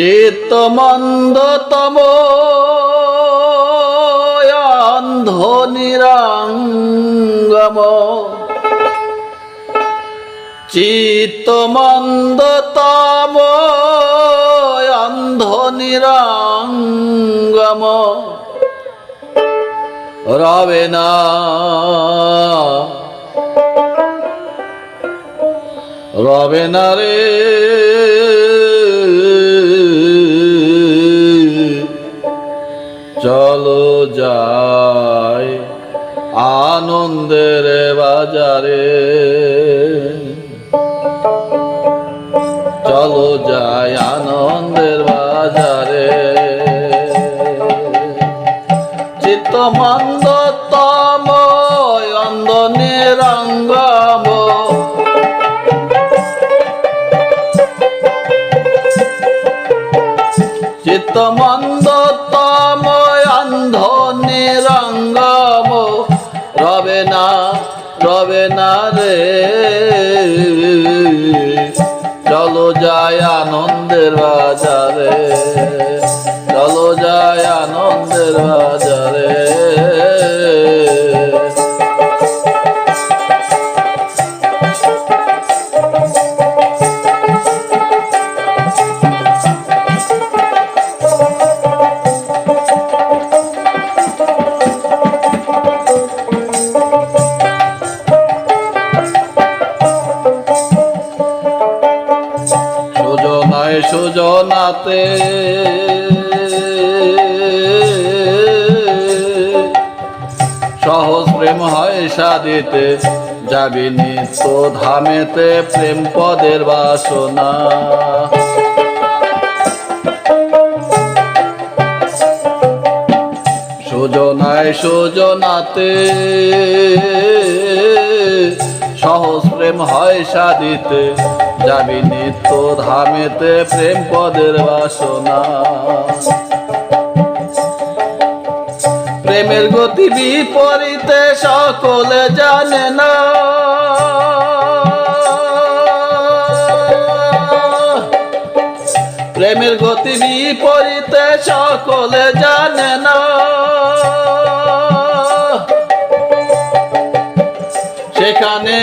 চিত্ত মন্দতম অন্ধ নিরঙ্গম। চিত্ত মন্দতম অন্ধ নিরঙ্গম। রবে না। রবে না রে। বাজারে চলো যাই আনন্দের বাজারে। চিত্ত মন্দ তম চিত্ত মন্দ চলো যায় আনন্দের বাজারে চলো যায় আনন্দের বাজারে। সুজনাতে সহজ প্রেম হয় সাদিতে যাবি নিত্য ধামেতে প্রেম পদের বাসনা। সুজনায় সুজনাতে প্রেম হয় সাদিতে, যাবি নিত্য ধামেতে প্রেম পদের বাসনা। প্রেমের গতি বিপরীতে সকলে জানে না। প্রেমের গতি বিপরীতে সকলে জানে না।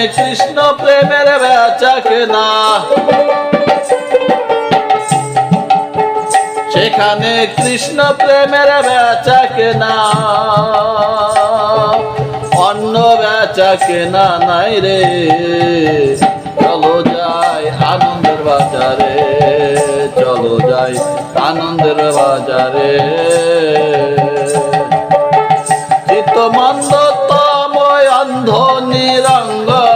কৃষ্ণ প্রেমের বেচাকে না। সেখানে কৃষ্ণ প্রেমের বেচাকে না। অন্য বেচাকে না, নাই রে। চলো যাই আনন্দের বাজারে। চলো যাই আনন্দের বাজারে। চিত্ত মন্দ তময় অন্ধ নিরঙ্গম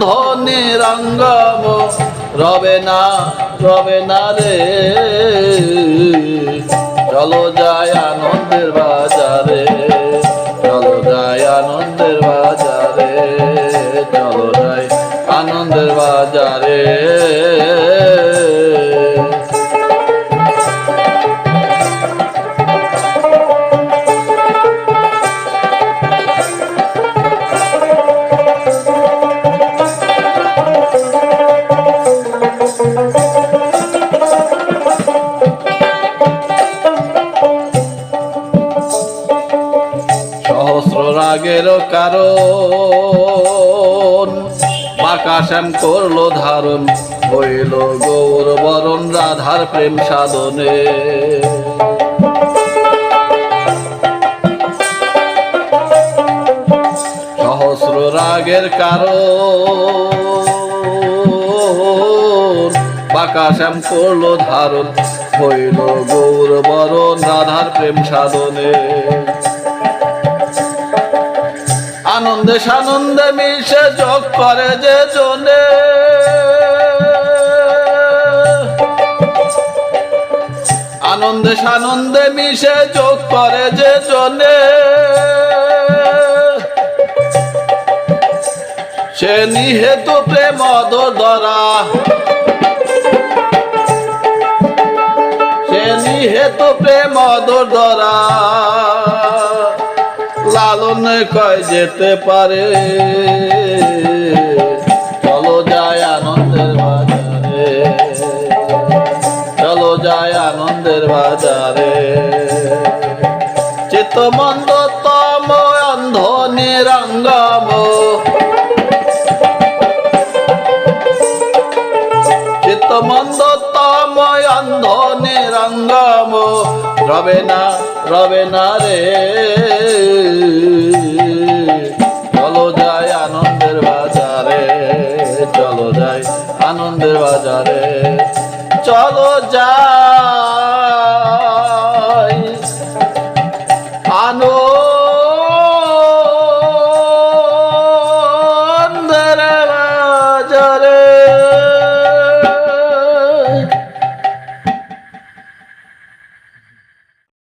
তময় রঙ্গব, রবে না রবে না রে। চলো যায় আনন্দের বাজারে, চলো যায় আনন্দের বাজারে, চলো যায় আনন্দের বাজারে। রাগের কারণ। বাকাশ্যাম করল ধারণ, হইল গৌর বরণ, রাধার প্রেম সাধনে। সহস্র রাগের কারণ। বাকাশ্যাম করল ধারণ, হইল গৌর বরণ, রাধার প্রেম সাধনে। আনন্দে সানন্দে মিশে যোগ করে যে জনে। আনন্দে সানন্দে মিশে যোগ করে যে জনে। সে নিহেতু প্রেম ধরা সে নিহেতু প্রেম ধরা মন কয় যেতে পারে। চলো যায় আনন্দের বাজারে। চলো যায় আনন্দের বাজারে। চিত্তমন্দ তম অন্ধ নিরঙ্গম চিত্তমন্দ তম অন্ধ নিরঙ্গম রবে না রবে না রে। আনন্দের বাজারে। চলো যায়